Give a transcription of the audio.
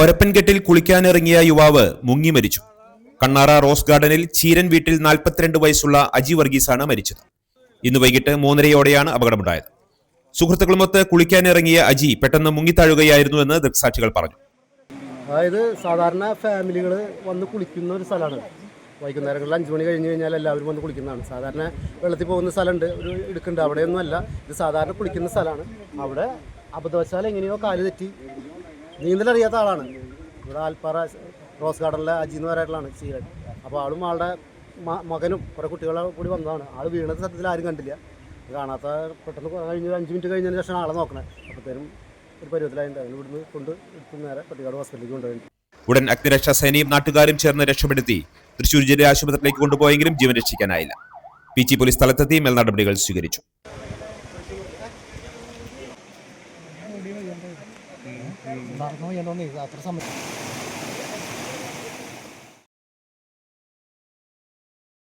ഒരപ്പൻകെട്ടിൽ കുളിക്കാനിറങ്ങിയ യുവാവ് മുങ്ങി മരിച്ചു. കണ്ണാറ റോസ് ഗാർഡനിൽ ചീരൻ വീട്ടിൽ നാൽപ്പത്തിരണ്ട് വയസ്സുള്ള അജി വർഗീസാണ് മരിച്ചത്. ഇന്ന് വൈകിട്ട് മൂന്നരയോടെയാണ് അപകടമുണ്ടായത്. സുഹൃത്തുക്കളുമൊത്ത് കുളിക്കാനിറങ്ങിയ അജി പെട്ടെന്ന് മുങ്ങിത്താഴുകയായിരുന്നുവെന്ന് ദൃക്സാക്ഷികൾ പറഞ്ഞു. അതായത് സാധാരണ ഫാമിലികൾ വന്ന് കുളിക്കുന്ന ഒരു സ്ഥലമാണ്. വൈകുന്നേരങ്ങളിൽ അഞ്ച് മണി കഴിഞ്ഞ് കഴിഞ്ഞാൽ എല്ലാവരും വന്ന് കുളിക്കുന്നതാണ്. സാധാരണ വെള്ളത്തിൽ പോകുന്ന സ്ഥലമുണ്ട് ഒരു ഇടുക്കുണ്ട്. അവിടെയൊന്നുമല്ല. ഇത് സാധാരണ കുളിക്കുന്ന സ്ഥലമാണ്. അവിടെ അബദ്ധവശാൽ എങ്ങനെയോ കാൽ തെറ്റി നീന്തലറിയാത്ത ആളാണ്. ഇവിടെ ആൽപ്പാറ റോസ് ഗാർഡനിലെ അജി എന്ന് ശീലൻ അപ്പോൾ ആളും ആളുടെ മകനും കുറേ കുട്ടികളെ കൂടി വന്നതാണ്. ആൾ വീണത് സത്യത്തിൽ ആരും കണ്ടില്ല. കാണാത്ത പെട്ടെന്ന് കഴിഞ്ഞ് അഞ്ച് മിനിറ്റ് കഴിഞ്ഞതിന് ശേഷം ആളെ നോക്കണേ. അപ്പോഴത്തേനും ഒരു പരുവത്തിലായിട്ട് അതിന് ഇവിടുന്ന് കൊണ്ട് എടുത്ത് നേരെ പട്ടികാട് ഹോസ്പിറ്റലിലേക്ക് കൊണ്ടുപോയി ഉടൻ അഗ്നിരക്ഷാ സേനയും നാട്ടുകാരും ചേർന്ന് രക്ഷപ്പെടുത്തി. തൃശൂർ ജില്ലാ ആശുപത്രിയിലേക്ക് കൊണ്ടുപോയെങ്കിലും ജീവൻ രക്ഷിക്കാനായില്ല. പി ജി പോലീസ് സ്ഥലത്തെത്തി മേൽനടപടികൾ സ്വീകരിച്ചു. നടന്നു എന്നൊന്നും അത്ര സമയം